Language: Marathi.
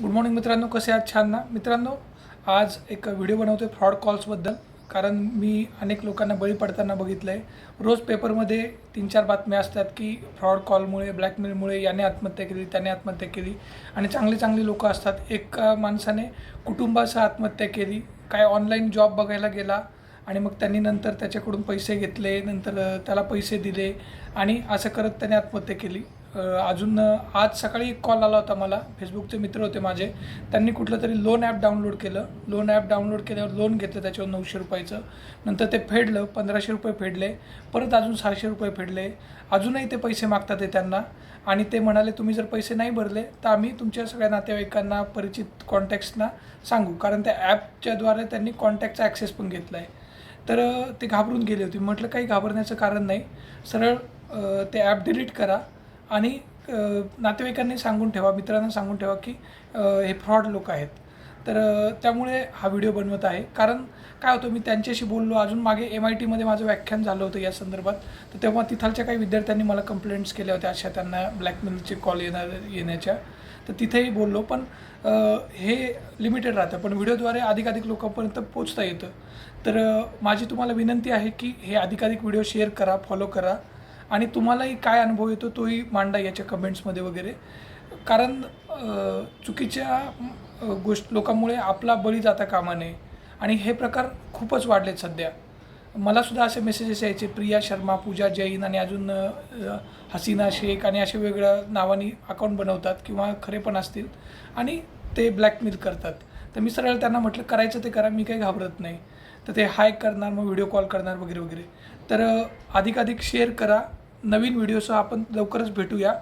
गुड मॉर्निंग मित्रांनो. कसे आहात? छान ना? मित्रांनो आज एक व्हिडिओ बनवतो आहे फ्रॉड कॉल्सबद्दल कारण मी अनेक लोकांना बळी पडताना बघितलं आहे रोज पेपरमध्ये तीन चार बातम्या असतात की फ्रॉड कॉलमुळे ब्लॅकमेलमुळे याने आत्महत्या केली त्याने आत्महत्या केली. आणि चांगली चांगली लोकं असतात. एका माणसाने कुटुंबासह आत्महत्या केली. काय ऑनलाईन जॉब बघायला गेला आणि मग त्यांनी नंतर त्याच्याकडून पैसे घेतले नंतर त्याला पैसे दिले. आणि असं करत त्याने आत्महत्या केली. अजून आज सकाळी एक कॉल आला होता मला. फेसबुकचे मित्र होते माझे. त्यांनी कुठलं तरी लोन ॲप डाउनलोड केलं. लोन ॲप डाउनलोड केल्यावर लोन घेतलं त्याच्यावर नऊशे रुपयाचं. नंतर ते फेडलं पंधराशे रुपये फेडले. परत अजून सहाशे रुपये फेडले. अजूनही ते पैसे मागतात ते त्यांना. आणि ते म्हणाले तुम्ही जर पैसे नाही भरले तर आम्ही तुमच्या सगळ्या नातेवाईकांना परिचित कॉन्टॅक्ट्सना सांगू. कारण त्या ॲपच्याद्वारे त्यांनी कॉन्टॅक्टचा ॲक्सेस पण घेतला आहे तर ते घाबरून गेले होते. म्हटलं काही घाबरण्याचं कारण नाही. सरळ ते ॲप डिलीट करा आणि नातेवाईकांनी सांगून ठेवा मित्रांना सांगून ठेवा की हे फ्रॉड लोक आहेत. तर त्यामुळे हा व्हिडिओ बनवत आहे. कारण काय होतं मी त्यांच्याशी बोललो. अजून मागे एम आय टीमध्ये माझं व्याख्यान झालं होतं या संदर्भात. तर तेव्हा तिथालच्या काही विद्यार्थ्यांनी मला कंप्लेंट्स केल्या होत्या अशा त्यांना ब्लॅकमेलचे कॉल येणार येण्याच्या. तर तिथेही बोललो. पण हे लिमिटेड राहतं. पण व्हिडिओद्वारे अधिकाधिक लोकांपर्यंत पोचता येतं. तर माझी तुम्हाला विनंती आहे की हे अधिकाधिक व्हिडिओ शेअर करा फॉलो करा. आणि तुम्हालाही काय अनुभव येतो तोही मांडा याच्या कमेंट्समध्ये वगैरे. कारण चुकीच्या गोष्ट लोकांमुळे आपला बळी जाता कामा नये. आणि हे प्रकार खूपच वाढलेत सध्या. मला सुद्धा असे मेसेजेस यायचे प्रिया शर्मा पूजा जैन आणि अजून हसीना शेख आणि असे वेगळ्या नावानी अकाउंट बनवतात किंवा खरे पण असतील आणि ते ब्लॅकमेल करतात. तर मी सरळ त्यांना म्हटलं करायचं ते करा मी काही घाबरत नाही. तर ते हाय करणार मग व्हिडिओ कॉल करणार वगैरे वगैरे. तर अधिकाधिक शेअर करा. नवीन व्हिडिओसह आपण लवकरच भेटूया.